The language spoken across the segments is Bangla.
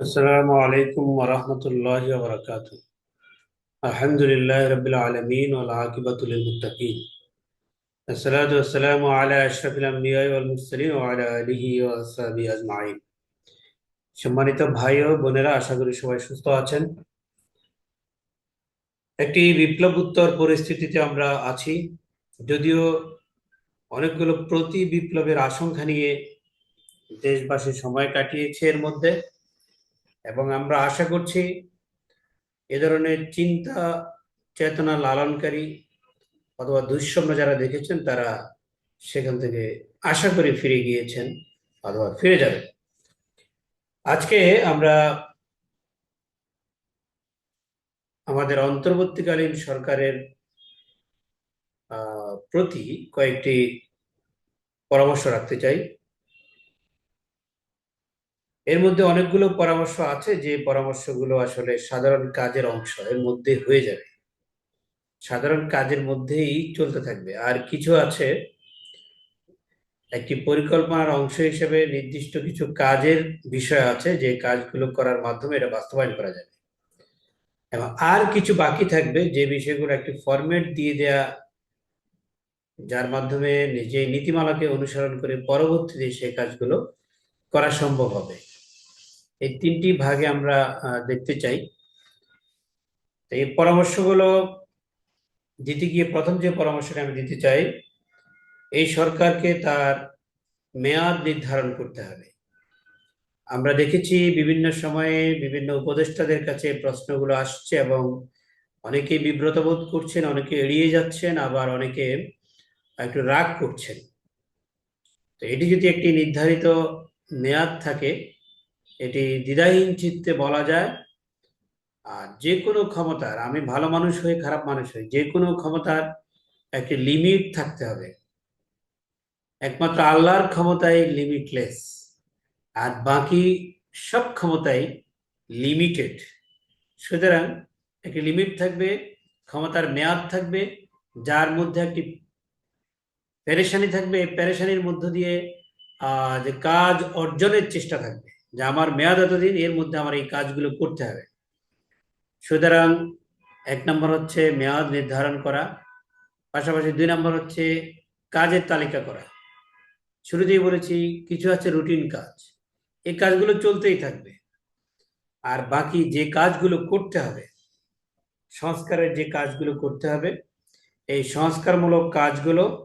السلام عليكم ورحمة الله وبركاته الحمد لله رب العالمين والعاقبة للمتقين الصلاة والسلام على أشرف الأنبياء والمرسلين وعلى آله وأصحابه أجمعين সম্মানিত ভাই ও বোনেরা আশা করি সবাই সুস্থ আছেন একটি বিপ্লব উত্তর পরিস্থিতিতে আমরা আছি যদিও অনেকগুলো প্রতি বিপ্লবের আশঙ্কা নিয়ে দেশবাসী সময় কাটিয়েছে এর মধ্যে এবং আমরা আশা করছি এ ধরনের চিন্তা চেতনা লালনকারী অথবা দুঃস্বপ্ন যারা দেখেছেন, তারা সেখান থেকে আশা করে ফিরে গিয়েছেন অথবা ফিরে যাবেন। আজকে আমরা আমাদের অন্তর্বর্তীকালীন সরকারের প্রতি কয়েকটি পরামর্শ রাখতে চাই। এর মধ্যে অনেকগুলো পরামর্শ আছে যে পরামর্শগুলো আসলে সাধারণ কাজের অংশ, এর মধ্যে হয়ে যাবে। সাধারণ কাজের মধ্যেই চলতে থাকবে। আর কিছু আছে, একটি পরিকল্পনার অংশ হিসেবে নির্দিষ্ট কিছু কাজের বিষয় আছে, যে কাজগুলো করার মাধ্যমে এটা বাস্তবায়ন করা যাবে। এবং আর কিছু বাকি থাকবে, যে বিষয়গুলো একটি ফরম্যাট দিয়ে দেয়া, যার মাধ্যমে যে নীতিমালাকে অনুসরণ করে পরবর্তীতে সেই কাজগুলো করা সম্ভব হবে। এই তিনটি ভাগে আমরা দেখতে চাই। এই পরামর্শগুলো দিতে গিয়ে প্রথম যে পরামর্শটা আমি দিতে চাই, এই সরকারকে তার মেয়াদ নির্ধারণ করতে হবে। আমরা দেখেছি বিভিন্ন সময়ে বিভিন্ন উপদেষ্টাদের কাছে প্রশ্নগুলো আসছে এবং অনেকে বিব্রত বোধ করছেন, অনেকে এড়িয়ে যাচ্ছেন, আবার অনেকে একটু রাগ করছেন। তো এটি যদি একটি নির্ধারিত মেয়াদ থাকে এটি দ্বিধাহীন চিত্তে বলা যায়। আর যে কোনো ক্ষমতার, আমি ভালো মানুষ হই, খারাপ মানুষ হই, যে কোনো ক্ষমতার একটি লিমিট থাকতে হবে। একমাত্র আল্লাহর ক্ষমতাই লিমিটলেস আর বাকি সব ক্ষমতাই লিমিটেড সুতরাং একটি লিমিট থাকবে, ক্ষমতার মেয়াদ থাকবে, যার মধ্যে একটি পেরেশানি থাকবে, এই পেরেশানির মধ্য দিয়ে যে কাজ অর্জনের চেষ্টা থাকবে। যে আমার মেয়াদ এতদিন, এর মধ্যে আমার এই কাজগুলো করতে হবে। সুতরাং এক নম্বর হচ্ছে মেয়াদ নির্ধারণ করা, পাশাপাশি দুই নম্বর হচ্ছে কাজের তালিকা করা। শুরুতেই বলেছি, কিছু আছে রুটিন কাজ, এই কাজগুলো চলতেই থাকবে। আর বাকি যে কাজগুলো করতে হবে, সংস্কারের যে কাজগুলো করতে হবে, এই সংস্কারমূলক কাজগুলো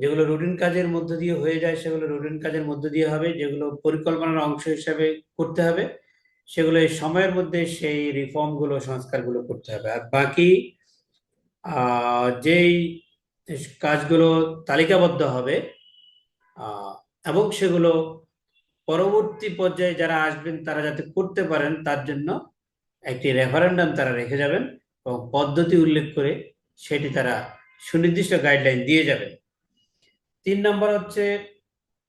যেগুলো রুটিন কাজের মধ্য দিয়ে হয়ে যায়, সেগুলো রুটিন কাজের মধ্য দিয়ে হবে, যেগুলো পরিকল্পনার অংশ হিসাবে করতে হবে, সেগুলো এই সময়ের মধ্যে সেই রিফর্মগুলো সংস্কারগুলো করতে হবে। আর বাকি যেই কাজগুলো তালিকাবদ্ধ হবে এবং সেগুলো পরবর্তী পর্যায়ে যারা আসবেন, তারা যাতে করতে পারেন, তার জন্য একটি রেফারেন্ডাম তারা রেখে যাবেন এবং পদ্ধতি উল্লেখ করে সেটি তারা সুনির্দিষ্ট গাইডলাইন দিয়ে যাবেন। তিন নম্বর হচ্ছে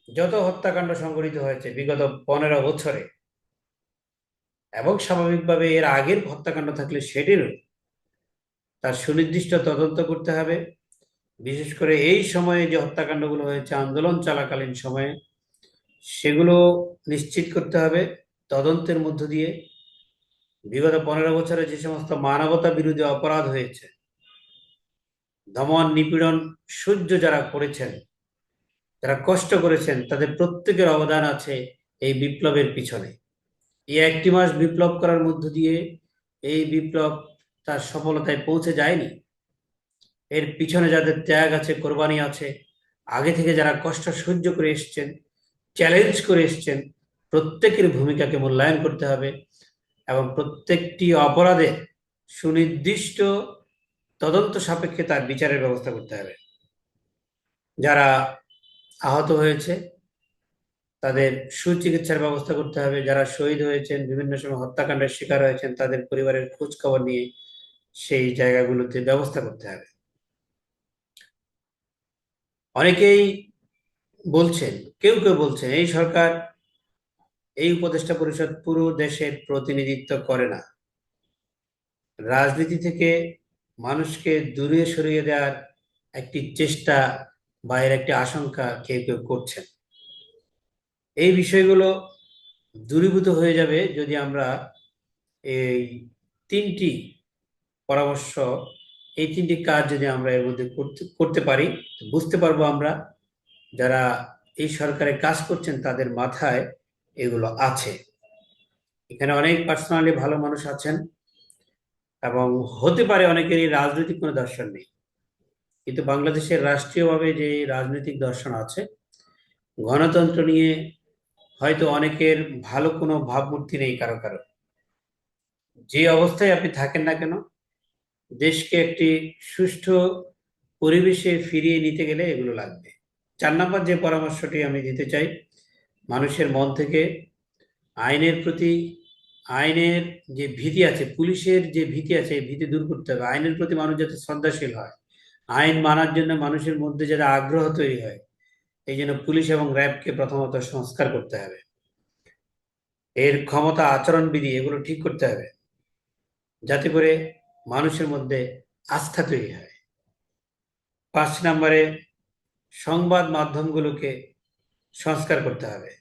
যত হত্যাকাণ্ড সংঘটিত হয়েছে বিগত পনেরো বছরে, এবং স্বাভাবিকভাবে এর আগের হত্যাকাণ্ড থাকলে সেটিরও তার সুনির্দিষ্ট তদন্ত করতে হবে। বিশেষ করে এই সময়ে যে হত্যাকাণ্ডগুলো হয়েছে, আন্দোলন চলাকালীন সময়ে, সেগুলো নিশ্চিত করতে হবে তদন্তের মধ্য দিয়ে। বিগত পনেরো বছরে যে সমস্ত মানবতা বিরোধী অপরাধ হয়েছে দমন নিপীড়ন, সহ্য যারা করেছেন যারা কষ্ট করেছেন, তাদের প্রত্যেকের অবদান আছে এই বিপ্লবের পিছনে। এই একটি মাস বিপ্লব করার মধ্য দিয়ে এই বিপ্লব তার সফলতায় পৌঁছে যায়নি। এর পিছনে যাদের ত্যাগ আছে, কোরবানি আছে, আগে থেকে যারা কষ্ট সহ্য করে এসছেন চ্যালেঞ্জ করে এসছেন, প্রত্যেকের ভূমিকাকে মূল্যায়ন করতে হবে এবং প্রত্যেকটি অপরাধের সুনির্দিষ্ট তদন্ত সাপেক্ষে তার বিচারের ব্যবস্থা করতে হবে। যারা আহত হয়েছে। তাদের সুচিকিৎসার ব্যবস্থা করতে হবে। যারা শহীদ হয়েছেন, বিভিন্ন সময় হত্যাকাণ্ডের শিকার হয়েছেন, তাদের পরিবারের খোঁজ খবর নিয়ে সেই জায়গাগুলোতে ব্যবস্থা করতে হবে। অনেকেই বলছেন, কেউ কেউ বলছেন, এই সরকার, এই উপদেষ্টা পরিষদ পুরো দেশের প্রতিনিধিত্ব করে না। রাজনীতি থেকে মানুষকে দূরে সরিয়ে দেওয়ার একটি চেষ্টা বা এর একটি আশঙ্কা কেউ কেউ করছেন। এই বিষয়গুলো দূরীভূত হয়ে যাবে যদি আমরা এই তিনটি পরামর্শ, এই তিনটি কাজ যদি আমরা এর মধ্যে করতে করতে পারি বুঝতে পারব আমরা যারা এই সরকারে কাজ করছেন তাদের মাথায় এগুলো আছে। এখানে অনেক পার্সোনালি ভালো মানুষ আছেন এবং হতে পারে অনেকেরই রাজনৈতিক কোনো দর্শন নেই। কিন্তু বাংলাদেশের রাষ্ট্রীয়ভাবে যে রাজনৈতিক দর্শন আছে, গণতন্ত্র নিয়ে হয়তো অনেকের ভালো কোনো ভাবমূর্তি নেই কারও কারও। যে অবস্থায় আপনি থাকেন না কেন, দেশকে একটি সুষ্ঠু পরিবেশে ফিরিয়ে নিতে গেলে এগুলো লাগবে। চার নম্বর যে পরামর্শটি আমি দিতে চাই, মানুষের মন থেকে আইনের প্রতি, আইনের যে ভীতি আছে, পুলিশের যে ভীতি আছে, এই ভীতি দূর করতে হবে। আইনের প্রতি মানুষ যাতে শ্রদ্ধাশীল হয় আইন মানার জন্য মানুষের মধ্যে যাতে আগ্রহ তৈরি হয়, এই জন্য পুলিশ এবং র্যাবকে প্রথমত সংস্কার করতে হবে। এর ক্ষমতা আচরণবিধি এগুলো ঠিক করতে হবে, যাতে করে মানুষের মধ্যে আস্থা তৈরি হয়। পাঁচ নম্বরে সংবাদ মাধ্যমগুলোকে সংস্কার করতে হবে।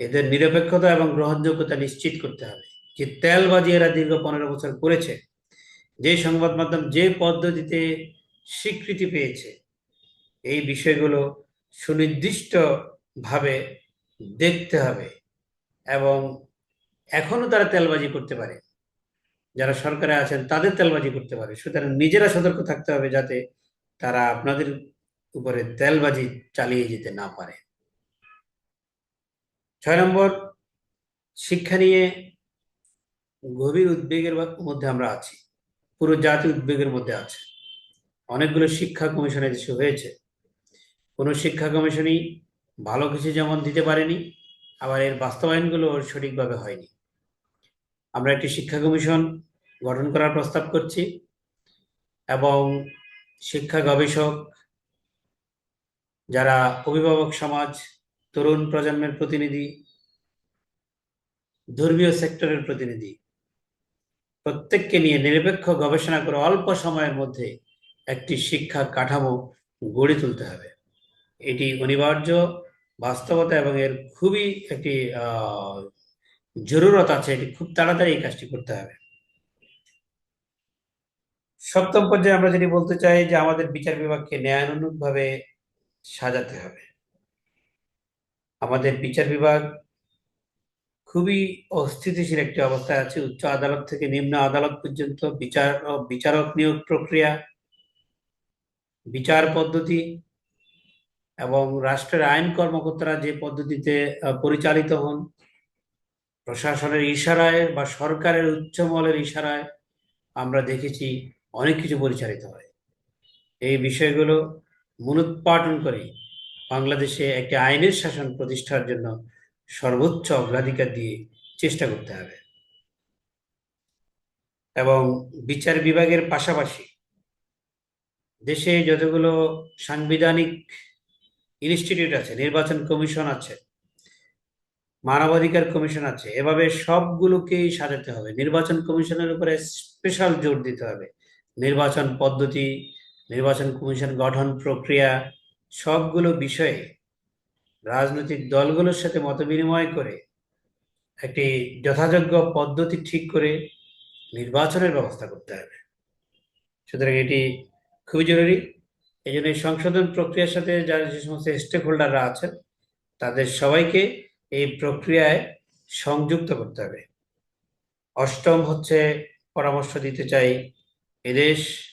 এদের নিরপেক্ষতা এবং গ্রহণযোগ্যতা নিশ্চিত করতে হবে। যে তেলবাজি এরা দীর্ঘ পনেরো বছর করেছে, যে সংবাদ মাধ্যম যে পদ্ধতিতে স্বীকৃতি পেয়েছে। এই বিষয়গুলো সুনির্দিষ্টভাবে দেখতে হবে এবং এখনও তারা তেলবাজি করতে পারে। যারা সরকারে আছেন, তাদের তেলবাজি করতে পারে। সুতরাং নিজেরা সতর্ক থাকতে হবে যাতে তারা আপনাদের উপরে তেলবাজি চালিয়ে যেতে না পারে। ছয় নম্বর, শিক্ষা নিয়ে গভীর উদ্বেগের মধ্যে আমরা আছি। পুরো জাতি উদ্বেগের মধ্যে আছে। অনেকগুলো শিক্ষা কমিশনের দেশে হয়েছে। কোনো শিক্ষা কমিশনই ভালো কিছু যেমন দিতে পারেনি, আবার এর বাস্তবায়নগুলো সঠিকভাবে হয়নি। আমরা একটি শিক্ষা কমিশন গঠন করার প্রস্তাব করছি এবং শিক্ষা গবেষক যারা অভিভাবক সমাজ, তরুণ প্রজন্মের প্রতিনিধি, ধর্মীয় সেক্টরের প্রতিনিধি, প্রত্যেককে নিয়ে নিরপেক্ষ গবেষণা করে অল্প সময়ের মধ্যে একটি শিক্ষা কাঠামো গড়ে তুলতে হবে। এটি অনিবার্য, বাস্তবতা এবং এর খুবই একটি জরুরত আছে। এটি খুব তাড়াতাড়ি এই কাজটি করতে হবে। সপ্তম পর্যায়ে আমরা যেটি বলতে চাই যে আমাদের বিচার বিভাগকে ন্যায়ানুগ ভাবে সাজাতে হবে। আমাদের বিচার বিভাগ খুবই অস্থিতিশীল একটি অবস্থায় আছে। উচ্চ আদালত থেকে নিম্ন আদালত পর্যন্ত বিচার বিচারক নিয়োগ প্রক্রিয়া বিচার পদ্ধতি এবং রাষ্ট্রের আইন কর্মকর্তারা যে পদ্ধতিতে পরিচালিত হন, প্রশাসনের ইশারায় বা সরকারের উচ্চমলের ইশারায় আমরা দেখেছি অনেক কিছু পরিচালিত হয়। এই বিষয়গুলো মূলোৎপাটন করে বাংলাদেশে একটি আইনের শাসন প্রতিষ্ঠার জন্য সর্বোচ্চ অগ্রাধিকার দিয়ে চেষ্টা করতে হবে। এবং বিচার বিভাগের পাশাপাশি দেশে যতগুলো সাংবিধানিক ইনস্টিটিউট আছে, নির্বাচন কমিশন আছে, মানবাধিকার কমিশন আছে, এভাবে সবগুলোকেই সাজাতে হবে। নির্বাচন কমিশনের উপরে স্পেশাল জোর দিতে হবে। নির্বাচন পদ্ধতি, নির্বাচন কমিশন গঠন প্রক্রিয়া, সবগুলো বিষয়ে রাজনৈতিক দলগুলোর সাথে মত বিনিময় করে একটি যথাযোগ্য পদ্ধতি ঠিক করে নির্বাচনের ব্যবস্থা করতে হবে। সুতরাং এটি খুবই জরুরি। এই জন্য এই সংশোধন প্রক্রিয়ার সাথে যারা যে সমস্ত স্টেক হোল্ডাররা আছেন, তাদের সবাইকে এই প্রক্রিয়ায় সংযুক্ত করতে হবে। অষ্টম হচ্ছে পরামর্শ দিতে চাই, এদেশ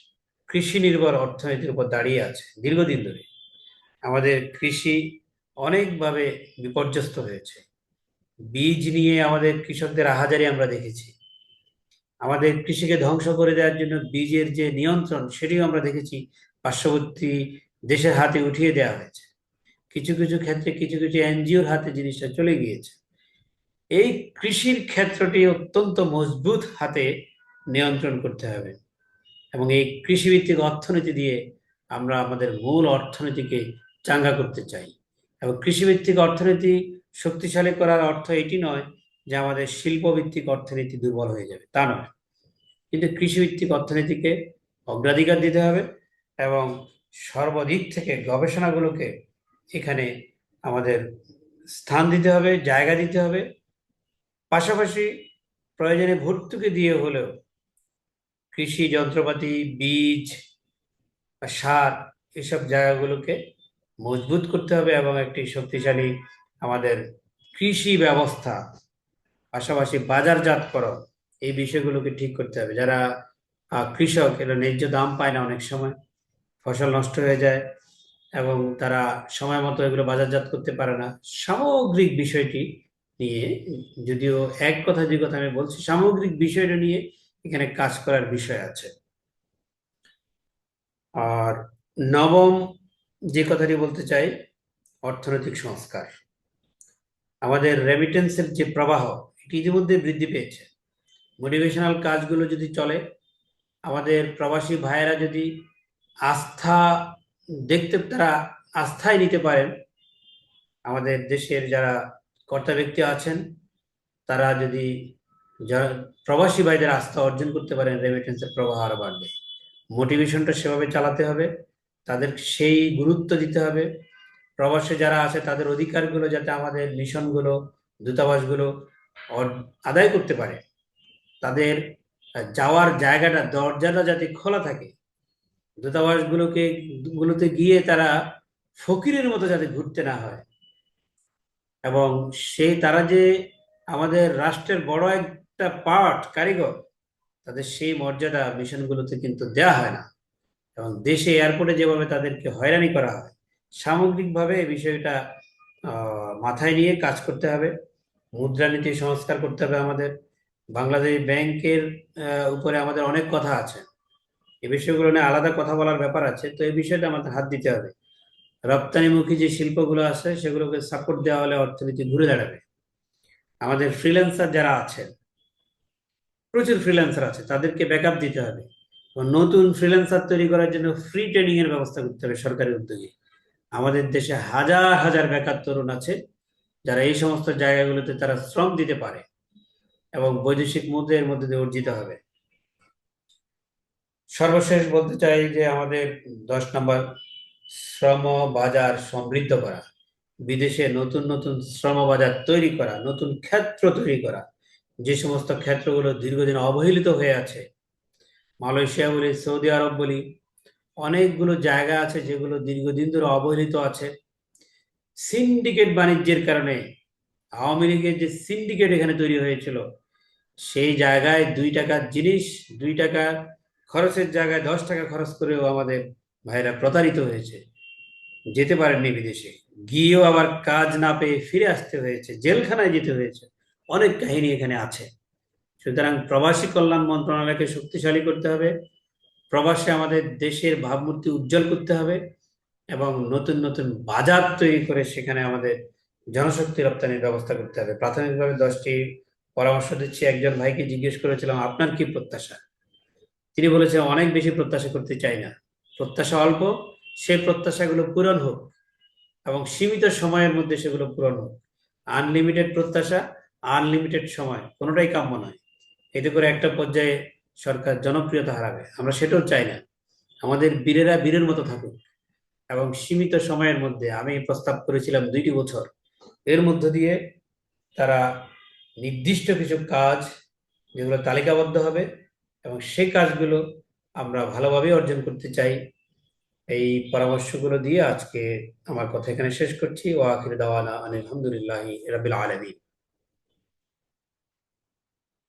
কৃষি নির্ভর অর্থনীতির উপর দাঁড়িয়ে আছে দীর্ঘদিন ধরে। আমাদের কৃষি অনেকভাবে বিপর্যস্ত হয়েছে। বীজ নিয়ে আমাদের কৃষকদের আহাজারি আমরা দেখেছি। আমাদের কৃষিকে ধ্বংস করে দেওয়ার জন্য বীজের যে নিয়ন্ত্রণ, সেটিও আমরা দেখেছি পার্শ্ববর্তী দেশের হাতে উঠিয়ে দেওয়া হয়েছে। কিছু কিছু ক্ষেত্রে কিছু কিছু এনজিওর হাতে জিনিসটা চলে গিয়েছে। এই কৃষির ক্ষেত্রটি অত্যন্ত মজবুত হাতে নিয়ন্ত্রণ করতে হবে এবং এই কৃষিভিত্তিক অর্থনীতি দিয়ে আমরা আমাদের মূল অর্থনীতিকে চাঙ্গা করতে চাই। এবং কৃষিভিত্তিক অর্থনীতি শক্তিশালী করার অর্থ এটি নয় যে আমাদের শিল্পভিত্তিক অর্থনীতি দুর্বল হয়ে যাবে। তা নয়। কিন্তু কৃষিভিত্তিক অর্থনীতিকে অগ্রাধিকার দিতে হবে এবং সর্বদিক থেকে গবেষণাগুলোকে এখানে আমাদের স্থান দিতে হবে, জায়গা দিতে হবে। পাশাপাশি প্রয়োজনে ভর্তুকি দিয়ে হলেও কৃষি যন্ত্রপাতি, বীজ সার এসব জায়গাগুলোকে মজবুত করতে হবে এবং একটি শক্তিশালী আমাদের কৃষি ব্যবস্থা পাশাপাশি বাজারজাতকরণ এই বিষয়গুলোকে ঠিক করতে হবে। যারা কৃষক, এরা ন্যায্য দাম পায় না অনেক সময়। ফসল নষ্ট হয়ে যায় এবং তারা সময় মতো এগুলো বাজারজাত করতে পারে না। সামগ্রিক বিষয়টি নিয়ে, যদিও এক কথা, দুই কথা আমি বলছি, সামগ্রিক বিষয়টা নিয়ে এখানে কাজ করার বিষয় আছে। আর নবম যে কথাটি বলতে চাই, অর্থনৈতিক সংস্কার। আমাদের রেমিটেন্সের যে প্রবাহ ইতিমধ্যে বৃদ্ধি পেয়েছে। মোটিভেশনাল কাজগুলো যদি চলে, আমাদের প্রবাসী ভাইয়েরা যদি আস্থা দেখতে, তারা আস্থায় নিতে পারেন, আমাদের দেশের যারা কর্তা ব্যক্তি আছেন, তারা যদি প্রবাসী ভাইদের আস্থা অর্জন করতে পারেন রেমিটেন্সের প্রবাহ আরও বাড়বে। মোটিভেশনটা সেভাবে চালাতে হবে তাদের সেই গুরুত্ব দিতে হবে। প্রবাসে যারা আছে, তাদের অধিকারগুলো যাতে আমাদের মিশনগুলো দূতাবাসগুলো আদায় করতে পারে। তাদের যাওয়ার জায়গাটা, দরজাটা যাতে খোলা থাকে, দূতাবাসগুলোকে, গুলোতে গিয়ে তারা ফকিরের মতো যাতে ঘুরতে না হয়। এবং সেই তারা যে আমাদের রাষ্ট্রের বড় একটা পার্ট কারিগর, তাদের সেই মর্যাদা মিশনগুলোতে কিন্তু দেয়া হয় না। এবং দেশে, এয়ারপোর্টে যেভাবে তাদেরকে হয়রানি করা হয়, সামগ্রিকভাবে বিষয়টা মাথায় নিয়ে কাজ করতে হবে। মুদ্রানীতি সংস্কার করতে হবে আমাদের। বাংলাদেশ ব্যাংকের উপরে আমাদের অনেক কথা আছে। এ বিষয়গুলো নিয়ে আলাদা কথা বলার ব্যাপার আছে। তো এই বিষয়টা আমাদের হাত দিতে হবে। রপ্তানিমুখী যে শিল্পগুলো আছে, সেগুলোকে সাপোর্ট দেওয়া হলে অর্থনীতি ঘুরে দাঁড়াবে। আমাদের ফ্রিল্যান্সার যারা আছেন, প্রচুর ফ্রিল্যান্সার আছে, তাদেরকে ব্যাকআপ দিতে হবে। নতুন ফ্রিল্যান্সার তৈরি করার জন্য ফ্রি ট্রেনিং এর ব্যবস্থা করতে হবে সরকারি উদ্যোগে। আমাদের দেশে হাজার হাজার বেকার তরুণ আছে। যারা এই সমস্ত জায়গাগুলোতে তারা শ্রম দিতে পারে এবং বৈদেশিক মুদ্রা এর মধ্যে দিয়ে অর্জিত হবে। সর্বশেষ বলতে চাই যে আমাদের দশ নম্বর, শ্রম বাজার সমৃদ্ধ করা, বিদেশে নতুন নতুন শ্রম বাজার তৈরি করা, নতুন ক্ষেত্র তৈরি করা, যে সমস্ত ক্ষেত্রগুলো দীর্ঘদিন অবহেলিত হয়ে আছে, মালয়েশিয়া বলি, সৌদি আরব বলি, অনেকগুলো জায়গা আছে যেগুলো দীর্ঘদিন ধরে অবহেলিত আছে। সিন্ডিকেট বাণিজ্যের কারণে আওয়ামী লীগের যে সিন্ডিকেট এখানে তৈরি হয়েছিল, সেই জায়গায় দুই টাকার জিনিস, দুই টাকা খরচের জায়গায় দশ টাকা খরচ করেও আমাদের ভাইরা প্রতারিত হয়েছে। যেতে পারেননি বিদেশে। গিয়েও আবার কাজ না পেয়ে ফিরে আসতে হয়েছে। জেলখানায় যেতে হয়েছে। অনেক কাহিনী এখানে আছে। সুতরাং প্রবাসী কল্যাণ মন্ত্রণালয়কে শক্তিশালী করতে হবে। প্রবাসে আমাদের দেশের ভাবমূর্তি উজ্জ্বল করতে হবে। এবং নতুন নতুন বাজার তৈরি করে সেখানে আমাদের জনশক্তি রপ্তানির ব্যবস্থা করতে হবে। প্রাথমিকভাবে দশটি পরামর্শ দিচ্ছি। একজন ভাইকে জিজ্ঞেস করেছিলাম, আপনার কি প্রত্যাশা? তিনি বলেছেন, অনেক বেশি প্রত্যাশা করতে চাই না। প্রত্যাশা অল্প সেই প্রত্যাশাগুলো পূরণ হোক এবং সীমিত সময়ের মধ্যে সেগুলো পূরণ হোক। আনলিমিটেড প্রত্যাশা, আনলিমিটেড সময়, কোনোটাই কাম্য নয়। এতে করে একটা পর্যায়ে সরকার জনপ্রিয়তা হারাবে। আমরা সেটাও চাই না। আমাদের বীরেরা বীরের মতো থাকুক। এবং সীমিত সময়ের মধ্যে আমি প্রস্তাব করেছিলাম দুইটি বছর। এর মধ্য দিয়ে তারা নির্দিষ্ট কিছু কাজ যেগুলো তালিকাবদ্ধ হবে এবং সেই কাজগুলো আমরা ভালোভাবে অর্জন করতে চাই। এই পরামর্শগুলো দিয়ে আজকে আমার কথা এখানে শেষ করছি। ও আখির দাওয়ানা আলহামদুলিল্লাহ রাবিল আলামিন।